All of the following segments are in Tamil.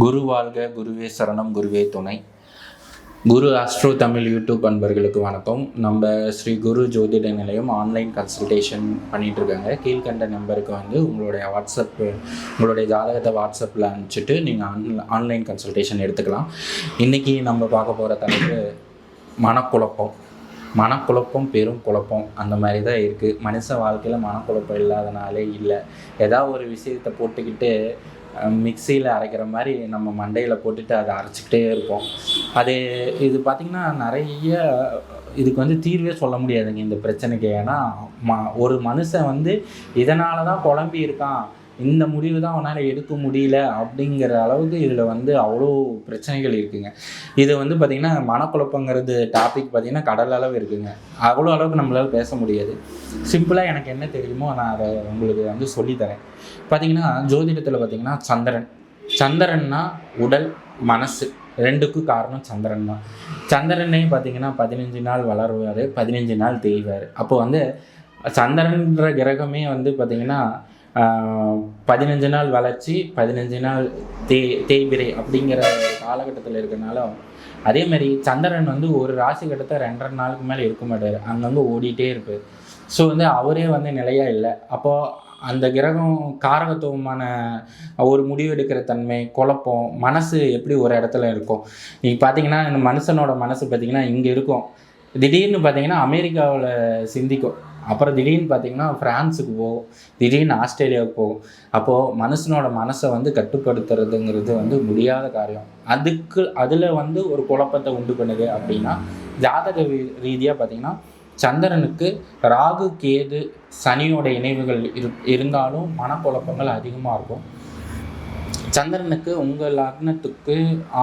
குரு வாழ்க குருவே சரணம் குருவே துணை. குரு அஸ்ட்ரோ தமிழ் யூடியூப் அன்பர்களுக்கு வணக்கம். நம்ம ஸ்ரீ குரு ஜோதிட நிலையம் ஆன்லைன் கன்சல்டேஷன் பண்ணிட்டு இருக்காங்க. கீழ்கண்ட நம்பருக்கு வந்து உங்களுடைய வாட்ஸ்அப் உங்களுடைய ஜாதகத்தை வாட்ஸ்அப்பில் அனுப்பிச்சிட்டு நீங்கள் ஆன் ஆன்லைன் கன்சல்டேஷன் எடுத்துக்கலாம். இன்றைக்கி நம்ம பார்க்க போகிற தலைப்பு மனக்குழப்பம். மனக்குழப்பம் பெரும் குழப்பம் அந்த மாதிரி தான் இருக்குது மனுஷ வாழ்க்கையில் மனக்குழப்பம் இல்லாதனாலே இல்லை. ஏதாவது ஒரு விஷயத்தை போட்டுக்கிட்டு மிக்சியில் அரைக்கிற மாதிரி நம்ம மண்டையில் போட்டுட்டு அதை அரைச்சிக்கிட்டே இருப்போம். அது இது பார்த்திங்கன்னா நிறைய இதுக்கு வந்து தீர்வே சொல்ல முடியாதுங்க இந்த பிரச்சனைக்கு. ஏன்னா ம ஒரு மனுஷன் வந்து இதனால தான் குழம்பி இருக்கான். இந்த முடிவு தான் அவனால் எடுக்க முடியல அப்படிங்கிற அளவுக்கு இதில் வந்து அவ்வளோ பிரச்சனைகள் இருக்குங்க. இது வந்து பார்த்திங்கன்னா மனக்குழப்பங்கிறது டாபிக் பார்த்திங்கன்னா கடல் அளவு இருக்குங்க. அவ்வளோ அளவுக்கு நம்மளால் பேச முடியாது. சிம்பிளாக எனக்கு என்ன தெரியுமோ நான் அதை உங்களுக்கு வந்து சொல்லித்தரேன் பார்த்திங்கன்னா ஜோதிடத்தில் பார்த்திங்கன்னா சந்திரன். சந்திரன்னா உடல் மனசு. ரெண்டுக்கும் காரணம் சந்திரன் தான். சந்திரனே பார்த்திங்கன்னா பதினஞ்சு நாள் வளருவார் பதினஞ்சு நாள் தேய்வார். அப்போ வந்து சந்திரன்ற கிரகமே வந்து பார்த்திங்கன்னா பதினஞ்சு நாள் வளர்ச்சி பதினஞ்சு நாள் தே தேய்பிரை அப்படிங்கிற காலகட்டத்தில் இருக்கிறனால அதே மாதிரி சந்திரன் வந்து ஒரு ராசி கட்டத்தை ரெண்டரை நாளுக்கு மேலே இருக்க மாட்டார். அங்கங்கே ஓடிட்டே இருப்பார். ஸோ வந்து அவரே வந்து நிலையாக இல்லை. அப்போது அந்த கிரகம் காரகத்துவமான ஒரு முடிவு எடுக்கிற தன்மை குழப்பம் மனசு எப்படி ஒரு இடத்துல இருக்கும்? நீங்கள் பார்த்தீங்கன்னா இந்த மனுஷனோட மனசு பார்த்தீங்கன்னா இங்கே இருக்கும். திடீர்னு பார்த்தீங்கன்னா அமெரிக்காவில் சிந்திக்கும். அப்புறம் திடீர்னு பார்த்தீங்கன்னா ஃப்ரான்ஸுக்கு போகும் திடீர்னு ஆஸ்திரேலியாவுக்கு போகும் அப்போது மனுஷனோட மனசை வந்து கட்டுப்படுத்துறதுங்கிறது வந்து முடியாத காரியம். அதுக்கு அதில் வந்து ஒரு குழப்பத்தை உண்டு பண்ணுது அப்படின்னா ஜாதக ரீதியாக பார்த்தீங்கன்னா சந்திரனுக்கு ராகு கேது சனியோட இணைவுகள் இரு இருந்தாலும் மனக்குழப்பங்கள் அதிகமாக இருக்கும். சந்திரனுக்கு உங்கள் லக்னத்துக்கு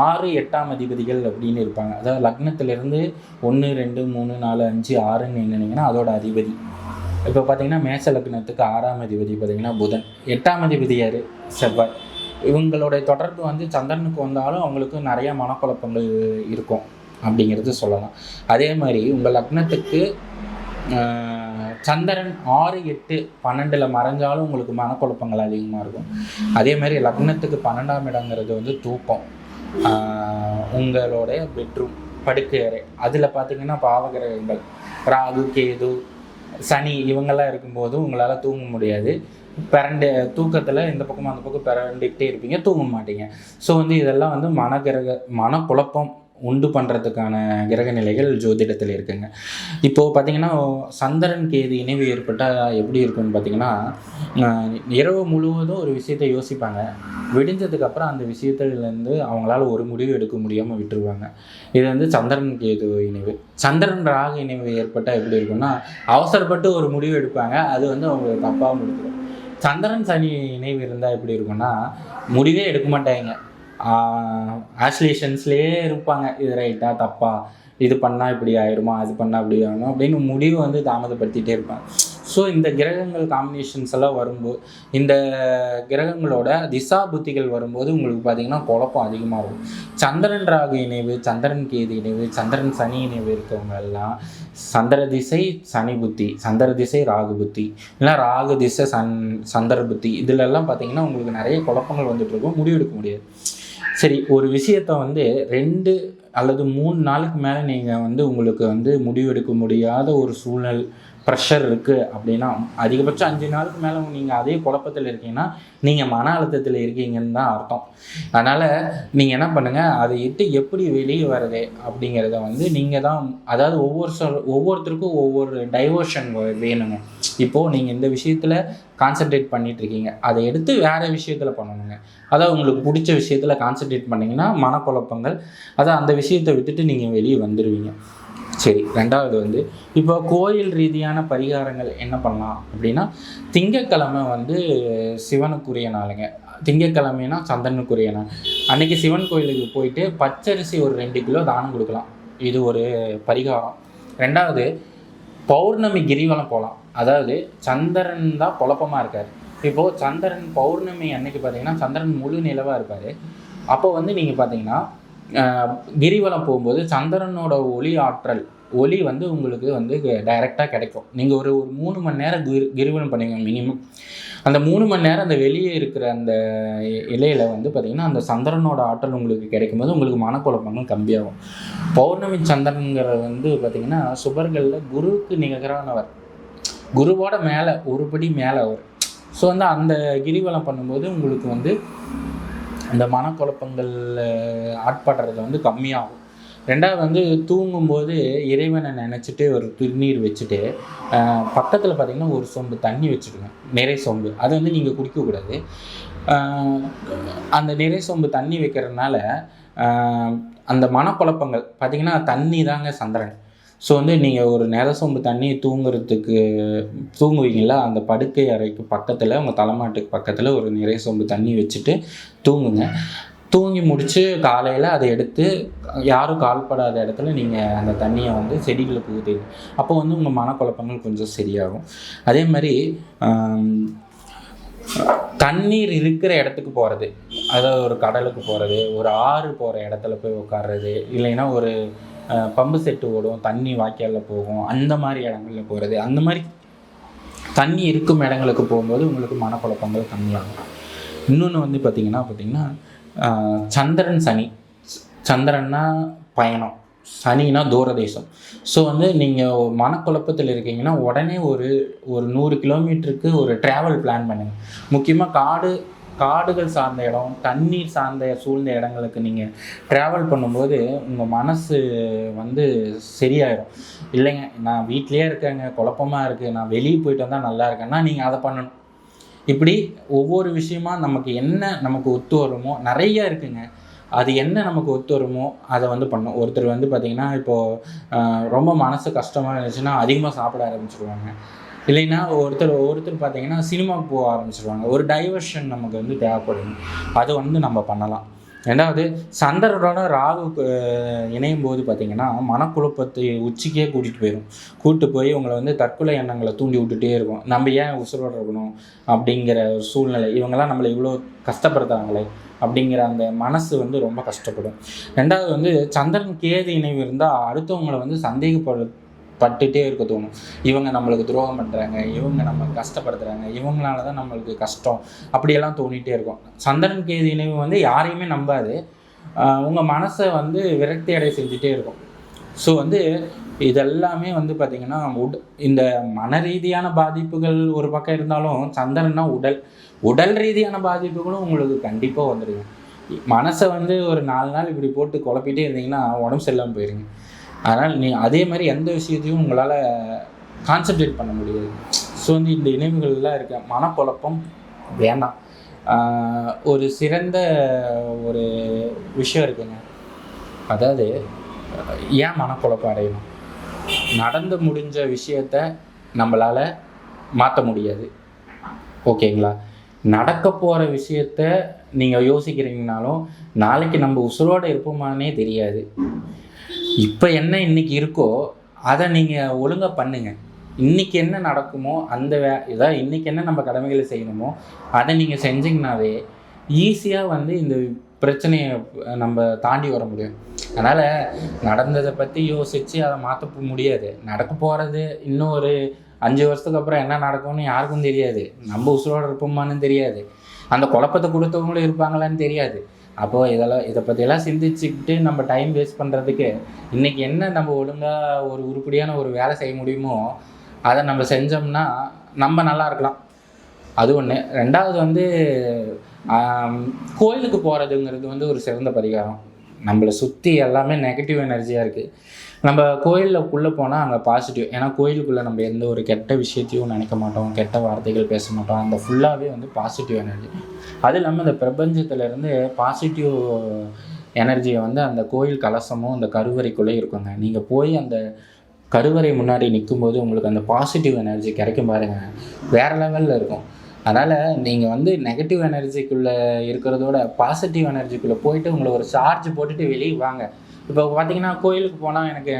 ஆறு எட்டாம் அதிபதிகள் அப்படின்னு இருப்பாங்க. அதாவது லக்னத்திலேருந்து ஒன்று ரெண்டு மூணு நாலு அஞ்சு ஆறுன்னு நினைங்கன்னா அதோட அதிபதி. இப்போ பார்த்தீங்கன்னா மேச லக்னத்துக்கு ஆறாம் அதிபதி பார்த்தீங்கன்னா புதன். எட்டாம் அதிபதி யார்? செவ்வாய். இவங்களுடைய தொடர்பு வந்து சந்திரனுக்கு வந்தாலும் அவங்களுக்கு நிறைய மனக்குழப்பங்கள் இருக்கும் அப்படிங்கிறது சொல்லலாம். அதே மாதிரி உங்கள் லக்னத்துக்கு சந்திரன் ஆறு எட்டு பன்னெண்டில் மறைஞ்சாலும் உங்களுக்கு மனக்குழப்பங்கள் அதிகமாக இருக்கும். அதே மாதிரி லக்னத்துக்கு பன்னெண்டாம் இடங்கிறது வந்து தூக்கம். உங்களுடைய பெட்ரூம் படுக்கை அறை. அதில் பார்த்தீங்கன்னா பாவகிரகங்கள். ராகு கேது சனி இவங்கெல்லாம் இருக்கும்போது உங்களால் தூங்க முடியாது. பிறண்டு தூக்கத்தில் இந்த பக்கம் அந்த பக்கம் பிறண்டுக்கிட்டே இருப்பீங்க தூங்க மாட்டீங்க. ஸோ வந்து இதெல்லாம் வந்து மனகிரக மனக்குழப்பம் உண்டு பண்ணுறதுக்கான கிரக நிலைகள் ஜோதிடத்தில் இருக்குங்க. இப்போது பார்த்தீங்கன்னா சந்திரன் கேது இணைவு ஏற்பட்டால் எப்படி இருக்குன்னு பார்த்தீங்கன்னா இரவு முழுவதும் ஒரு விஷயத்தை யோசிப்பாங்க. விடிஞ்சதுக்கப்புறம் அந்த விஷயத்துலேருந்து அவங்களால ஒரு முடிவு எடுக்க முடியாமல் விட்டுருவாங்க. இது வந்து சந்திரன் கேது இணைவு. சந்திரன் ராக இணைவு ஏற்பட்டால் எப்படி இருக்குன்னா அவசரப்பட்டு ஒரு முடிவு எடுப்பாங்க. அது வந்து அவங்களுக்கு தப்பாக முடிஞ்சிடும். சந்திரன் சனி இணைவு இருந்தால் எப்படி இருக்குன்னா முடிவே எடுக்க மாட்டாங்க. ஆஸ்லேஷன்ஸ்லேயே இருப்பாங்க. இது ரைட்டா தப்பா? இது பண்ணால் இப்படி ஆயிடுமா அது பண்ணால் இப்படி ஆகணும் அப்படின்னு முடிவு வந்து தாமதப்படுத்திகிட்டே இருப்பாங்க. ஸோ இந்த கிரகங்கள் காம்பினேஷன்ஸ் எல்லாம் வரும்போது இந்த கிரகங்களோட திசா புத்திகள் வரும்போது உங்களுக்கு பார்த்திங்கன்னா குழப்பம் அதிகமாக இருக்கும் சந்திரன் ராகு இணைவு சந்திரன் கேது இணைவு சந்திரன் சனி இணைவு இருக்கவங்க எல்லாம் சந்திர திசை சனி புத்தி சந்திர திசை ராகு புத்தி இல்லைனா ராகு திசை சன் சந்திர புத்தி இதுலெல்லாம் பார்த்தீங்கன்னா உங்களுக்கு நிறைய குழப்பங்கள் வந்துட்டு இருக்கும். முடிவெடுக்க முடியாது. சரி ஒரு விஷயத்த வந்து ரெண்டு அல்லது மூணு நாளுக்கு மேலே நீங்கள் வந்து உங்களுக்கு வந்து முடிவெடுக்க முடியாத ஒரு சூழ்நிலை ப்ரெஷர் இருக்குது அப்படின்னா அதிகபட்சம் அஞ்சு நாளுக்கு மேலே நீங்கள் அதே குழப்பத்தில் இருக்கீங்கன்னா நீங்கள் மன அழுத்தத்தில் இருக்கீங்கன்னு தான் அர்த்தம். அதனால் நீங்கள் என்ன பண்ணுங்கள் அதை இட்டு எப்படி வெளியே வருது அப்படிங்கிறத வந்து நீங்கள் தான் அதாவது ஒவ்வொரு சொல் ஒவ்வொருத்தருக்கும் ஒவ்வொரு டைவர்ஷன் வேணுங்க. இப்போது நீங்கள் இந்த விஷயத்தில் கான்சென்ட்ரேட் பண்ணிட்டு இருக்கீங்க. அதை எடுத்து வேறு விஷயத்தில் பண்ணணுங்க. அதாவது உங்களுக்கு பிடிச்ச விஷயத்தில் கான்சென்ட்ரேட் பண்ணிங்கன்னா மனக்குழப்பங்கள் அதை அந்த விஷயத்தை விட்டுட்டு நீங்கள் வெளியே வந்துடுவீங்க சரி ரெண்டாவது வந்து இப்போ கோயில் ரீதியான பரிகாரங்கள் என்ன பண்ணலாம் அப்படின்னா திங்கக்கிழமை வந்து சிவனுக்குரிய நாளுங்க. திங்கக்கிழமைனா சந்திரனுக்குரிய நாள். அன்றைக்கி சிவன் கோயிலுக்கு போயிட்டு பச்சரிசி ஒரு ரெண்டு கிலோ தானம் கொடுக்கலாம். இது ஒரு பரிகாரம். ரெண்டாவது பௌர்ணமி கிரிவலம் போகலாம். அதாவது சந்திரன் தான் குழப்பமாக இருக்கார். இப்போது சந்திரன் பௌர்ணமி அன்னைக்கு பார்த்தீங்கன்னா சந்திரன் முழு நிலவாக இருப்பார். அப்போ வந்து நீங்கள் பார்த்தீங்கன்னா கிரிவலம் போகும்போது சந்திரனோட ஒளி ஆற்றல் ஒளி வந்து உங்களுக்கு வந்து டைரெக்டாக கிடைக்கும். நீங்கள் ஒரு ஒரு மூணு மணி நேரம் கிரி கிரிவலம் பண்ணுவீங்க மினிமம் அந்த மூணு மணி நேரம் அந்த வெளியே இருக்கிற அந்த இலையில் வந்து பார்த்திங்கன்னா அந்த சந்திரனோட ஆற்றல் உங்களுக்கு கிடைக்கும்போது உங்களுக்கு மனக்குழப்பங்கள் கம்மியாகும். பௌர்ணமி சந்திரனுங்கிறது வந்து பார்த்திங்கன்னா சுபர்களில் குருவுக்கு நிகரானவர். குருவோட மேலே ஒரு படி மேலே அவர். ஸோ வந்து அந்த கிரிவலம் பண்ணும்போது உங்களுக்கு வந்து இந்த மனக்குழப்பங்கள் ஆட்படுறது வந்து கம்மியாகும். ரெண்டாவது வந்து தூங்கும்போது இறைவனை நினச்சிட்டு ஒரு திருநீர் வச்சுட்டு பக்கத்தில் பார்த்திங்கன்னா ஒரு சொம்பு தண்ணி வச்சுடுங்க நிறை சொம்பு. அது வந்து நீங்கள் குடிக்கக்கூடாது அந்த நிறை சொம்பு தண்ணி வைக்கிறதுனால அந்த மனக்குழப்பங்கள் பார்த்திங்கன்னா தண்ணி தாங்க சந்திரன். ஸோ வந்து நீங்கள் ஒரு நிற சொம்பு தண்ணி தூங்குறதுக்கு தூங்குவீங்களா அந்த படுக்கை அறைக்கு பக்கத்தில் உங்கள் தலைமாட்டுக்கு பக்கத்தில் ஒரு நிறைய சொம்பு தண்ணி வச்சுட்டு தூங்குங்க. தூங்கி முடித்து காலையில் அதை எடுத்து யாரும் கால்படாத இடத்துல நீங்கள் அந்த தண்ணியை வந்து செடிகளுக்கு ஊற்றிடுங்க அப்போ வந்து உங்கள் மனக்குழப்பங்கள் கொஞ்சம் சரியாகும். அதே மாதிரி தண்ணீர் இருக்கிற இடத்துக்கு போகிறது அதாவது ஒரு கடலுக்கு போகிறது ஒரு ஆறு போகிற இடத்துல போய் உட்கார்றது இல்லைன்னா ஒரு பம்பு செட்டு ஓடும் தண்ணி வாய்க்காலில் போகும் அந்த மாதிரி இடங்கள்ல போகிறது அந்த மாதிரி தண்ணி இருக்கும் இடங்களுக்கு போகும்போது உங்களுக்கு மனக்குழப்பங்கள் கம்மியாகும். இன்னொன்று வந்து பார்த்திங்கன்னா பார்த்திங்கன்னா சந்திரன் சனி. சந்திரன்னா பயணம். சனினா தூரதேசம். ஸோ வந்து நீங்கள் மனக்குழப்பத்தில் இருக்கீங்கன்னா உடனே ஒரு ஒரு நூறு கிலோமீட்டருக்கு ஒரு ட்ராவல் பிளான் பண்ணுங்கள் முக்கியமாக காடு காடுகள் சார்ந்த இடம் தண்ணீர் சார்ந்த சூழ்ந்த இடங்களுக்கு நீங்கள் ட்ராவல் பண்ணும்போது உங்கள் மனசு வந்து சரியாயிடும் இல்லைங்க நான் வீட்டிலேயே இருக்கேங்க குழப்பமாக இருக்குது நான் வெளியே போயிட்டு வந்தால் நல்லா இருக்கேன்னா நீங்கள் அதை பண்ணணும். இப்படி ஒவ்வொரு விஷயமா நமக்கு என்ன நமக்கு ஒத்து வருமோ நிறைய இருக்குங்க. அது என்ன நமக்கு ஒத்து வருமோ அதை வந்து பண்ணும் ஒருத்தர் வந்து பார்த்திங்கன்னா இப்போது ரொம்ப மனசு கஷ்டமாக இருந்துச்சுன்னா அதிகமாக சாப்பிட ஆரம்பிச்சிருவாங்க. இல்லைன்னா ஒருத்தர் ஒருத்தர் பார்த்தீங்கன்னா சினிமாவுக்கு போக ஆரம்பிச்சிருவாங்க. ஒரு டைவர்ஷன் நமக்கு வந்து தேவைப்படுது அது வந்து நம்ம பண்ணலாம். ரெண்டாவது சந்திரனோட ராகு இணையும் போது பார்த்தீங்கன்னா மனக்குழப்பத்தை உச்சிக்கே கூட்டிகிட்டு போயிடும் கூட்டு போய் உங்களை வந்து தற்கொலை எண்ணங்களை தூண்டி விட்டுட்டே இருக்கும். நம்ம ஏன் உசுரோட இருக்கணும் அப்படிங்கிற ஒரு சூழ்நிலை. இவங்கெல்லாம் நம்மளை இவ்வளோ கஷ்டப்படுத்துறாங்களே அப்படிங்கிற அந்த மனசு வந்து ரொம்ப கஷ்டப்படும். ரெண்டாவது வந்து சந்திரன் கேது இணைவு இருந்தால் அடுத்தவங்களை வந்து சந்தேகப்படு பட்டுட்டே இருக்க தோணும். இவங்க நம்மளுக்கு துரோகம் பண்ணுறாங்க இவங்க நம்ம கஷ்டப்படுத்துகிறாங்க இவங்களால தான் நம்மளுக்கு கஷ்டம். அப்படியெல்லாம் தோணிகிட்டே இருக்கும். சந்திரன் கேது இணைவு வந்து யாரையுமே நம்பாது. உங்கள் மனசை வந்து விரக்தி அடைய செஞ்சுட்டே இருக்கும். ஸோ வந்து இதெல்லாமே வந்து பார்த்திங்கன்னா உட் இந்த மன ரீதியான பாதிப்புகள் ஒரு பக்கம் இருந்தாலும் சந்திரன்னா உடல் உடல் ரீதியான பாதிப்புகளும் உங்களுக்கு கண்டிப்பாக வந்துடுங்க மனசை வந்து ஒரு நாலு நாள் இப்படி போட்டு குழப்பிட்டே இருந்தீங்கன்னா உடம்பு சரியில்லாமல் போயிருங்க. அதனால் நீ அதே மாதிரி எந்த விஷயத்தையும் உங்களால் கான்சென்ட்ரேட் பண்ண முடியாது. ஸோ வந்து இந்த நினைவுகள்லாம் இருக்க மனக்குழப்பம் வேண்டாம். ஒரு சிறந்த ஒரு விஷயம் இருக்குங்க. அதாவது ஏன் மனக்குழப்பம் அடையணும்? நடந்து முடிஞ்ச விஷயத்த நம்மளால் மாற்ற முடியாது. ஓகேங்களா? நடக்க போகிற விஷயத்த நீங்கள் யோசிக்கிறீங்கனாலும் நாளைக்கு நம்ம உசுரோடு இருப்போமானே தெரியாது. இப்போ என்ன இன்னைக்கு இருக்கோ அதை நீங்கள் ஒழுங்காக பண்ணுங்க. இன்னைக்கு என்ன நடக்குமோ அந்த வே இதான் இன்னைக்கு என்ன நம்ம கடமைகளை செய்யணுமோ அதை நீங்கள் செஞ்சீங்கனாவே ஈஸியாக வந்து இந்த பிரச்சனையை நம்ம தாண்டி வர முடியும். அதனால் நடந்ததை பற்றி யோசித்து அதை மாற்ற முடியாது. நடக்க போகிறது இன்னும் ஒரு அஞ்சு வருஷத்துக்கு அப்புறம் என்ன நடக்கும்னு யாருக்கும் தெரியாது. நம்ம உசுரோடு இருப்போமான்னு தெரியாது. அந்த குழப்பத்தை கொடுத்தவங்களும் இருப்பாங்களான்னு தெரியாது. அப்போது இதெல்லாம் இதை பற்றியெல்லாம் சிந்திச்சுக்கிட்டு நம்ம டைம் வேஸ்ட் பண்ணுறதுக்கு இன்றைக்கி என்ன நம்ம ஒழுங்காக ஒரு உருப்படியான ஒரு வேலை செய்ய முடியுமோ அதை நம்ம செஞ்சோம்னா நம்ம நல்லா இருக்கலாம். அது ஒன்று ரெண்டாவது வந்து கோயிலுக்கு போகிறதுங்கிறது வந்து ஒரு சிறந்த பரிகாரம். நம்மளை சுற்றி எல்லாமே நெகட்டிவ் எனர்ஜியாக இருக்குது நம்ம கோயிலுக்குள்ளே போனால் அங்கே பாசிட்டிவ் ஏன்னா கோயிலுக்குள்ளே நம்ம எந்த ஒரு கெட்ட விஷயத்தையும் நினைக்க மாட்டோம் கெட்ட வார்த்தைகள் பேச மாட்டோம். அந்த ஃபுல்லாகவே வந்து பாசிட்டிவ் எனர்ஜி அது இல்லாமல் இந்த பிரபஞ்சத்துலேருந்து பாசிட்டிவ் எனர்ஜியை வந்து அந்த கோயில் கலசமும் அந்த கருவறைக்குள்ளே இருக்குங்க. நீங்கள் போய் அந்த கருவறை முன்னாடி நிற்கும்போது உங்களுக்கு அந்த பாசிட்டிவ் எனர்ஜி கிடைக்கும் பாருங்கள் வேறு லெவலில் இருக்கும். அதனால் நீங்கள் வந்து நெகட்டிவ் எனர்ஜிக்குள்ளே இருக்கிறதோட பாசிட்டிவ் எனர்ஜிக்குள்ளே போயிட்டு உங்களை ஒரு சார்ஜ் போட்டுட்டு வெளியே வாங்க. இப்போ பார்த்தீங்கன்னா கோயிலுக்கு போனால் எனக்கு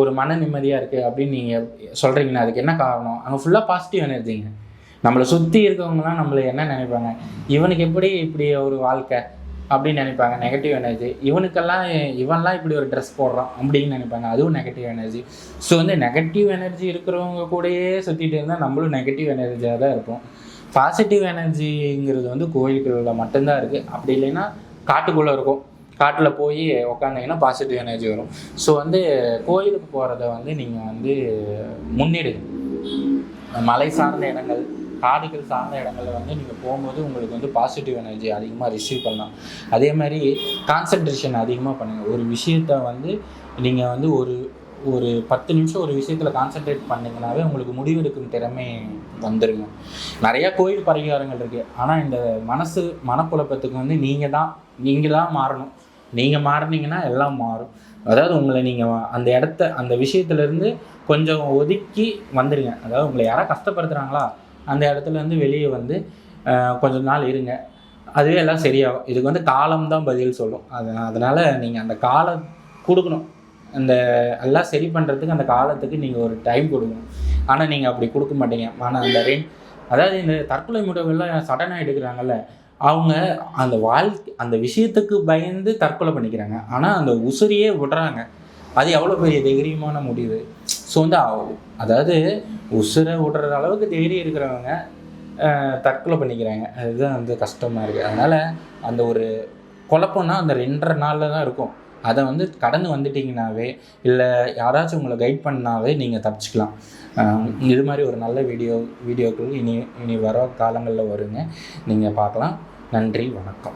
ஒரு மன நிம்மதியாக இருக்குது அப்படின்னு நீங்கள் சொல்கிறீங்கன்னா அதுக்கு என்ன காரணம்? அங்கே ஃபுல்லாக பாசிட்டிவ் எனர்ஜிங்க நம்மளை சுற்றி இருக்கவங்கலாம் நம்மளை என்ன நினைப்பாங்க? இவனுக்கு எப்படி இப்படி ஒரு வாழ்க்கை அப்படின்னு நினைப்பாங்க. நெகட்டிவ் எனர்ஜி இவனுக்கெல்லாம் இவன்லாம் இப்படி ஒரு ட்ரெஸ் போடுறான் அப்படின்னு நினைப்பாங்க. அதுவும் நெகட்டிவ் எனர்ஜி ஸோ வந்து நெகட்டிவ் எனர்ஜி இருக்கிறவங்க கூடயே சுற்றிட்டு இருந்தால் நம்மளும் நெகட்டிவ் எனர்ஜியாக தான் இருப்போம். பாசிட்டிவ் எனர்ஜிங்கிறது வந்து கோயில்களில் மட்டும்தான் இருக்குது அப்படி இல்லைன்னா காட்டுக்குள்ளே இருக்கும். காட்டில் போய் உக்காந்தீங்கன்னா பாசிட்டிவ் எனர்ஜி வரும். ஸோ வந்து கோயிலுக்கு போகிறத வந்து நீங்கள் வந்து முன்னிடுங்க மலை சார்ந்த இடங்கள் காடுகள் சார்ந்த இடங்களில் வந்து நீங்கள் போகும்போது உங்களுக்கு வந்து பாசிட்டிவ் எனர்ஜி அதிகமாக ரிசீவ் பண்ணலாம். அதே மாதிரி கான்சன்ட்ரேஷன் அதிகமாக பண்ணுங்கள் ஒரு விஷயத்த வந்து நீங்கள் வந்து ஒரு ஒரு பத்து நிமிஷம் ஒரு விஷயத்தில் கான்சென்ட்ரேட் பண்ணிங்கனாவே உங்களுக்கு முடிவெடுக்கும் திறமை வந்துருங்க. நிறையா கோயில் பரிகாரங்கள் இருக்குது ஆனால் இந்த மனசு மனக்குழப்பத்துக்கு வந்து நீங்கள் தான் நீங்கள் தான் மாறணும். நீங்கள் மாறினீங்கன்னா எல்லாம் மாறும். அதாவது உங்களை நீங்கள் அந்த இடத்த அந்த விஷயத்துலேருந்து கொஞ்சம் ஒதுக்கி வந்துடுங்க அதாவது உங்களை யாராவது கஷ்டப்படுத்துகிறாங்களா அந்த இடத்துலேருந்து வெளியே வந்து கொஞ்சம் கொஞ்ச நாள் இருங்க. அதுவே எல்லாம் சரியாகும். இதுக்கு வந்து காலம் தான் பதில் சொல்லும். அது அதனால் நீங்கள் அந்த காலம் கொடுக்கணும். அந்த எல்லாம் சரி பண்ணுறதுக்கு அந்த காலத்துக்கு நீங்கள் ஒரு டைம் கொடுக்கணும் ஆனால் நீங்கள் அப்படி கொடுக்க மாட்டீங்க. ஆனால் அந்த ரெயின் அதாவது இந்த தற்கொலை முடிவுகள்லாம் சடனாக எடுக்கிறாங்கல்ல அவங்க அந்த வாழ்க்கை அந்த விஷயத்துக்கு பயந்து தற்கொலை பண்ணிக்கிறாங்க. ஆனால் அந்த உசுரியே விடுறாங்க. அது எவ்வளோ பெரிய தைரியமான முடிவு. ஸோ வந்து அதாவது உசுரை விடுற அளவுக்கு தைரியம் இருக்கிறவங்க தற்கொலை பண்ணிக்கிறாங்க. அதுதான் வந்து கஷ்டமாக இருக்குது அதனால் அந்த ஒரு குழப்பம்னா அந்த ரெண்டரை நாளில் தான் இருக்கும். அதை வந்து கடந்து வந்துட்டிங்கனாவே இல்லை யாராச்சும் உங்களை கைட் பண்ணாவே நீங்கள் தப்பிச்சுக்கலாம். இது மாதிரி ஒரு நல்ல வீடியோ வீடியோக்கள் இனி இனி வர காலங்களில் வருங்க. நீங்கள் பார்க்கலாம். நன்றி வணக்கம்.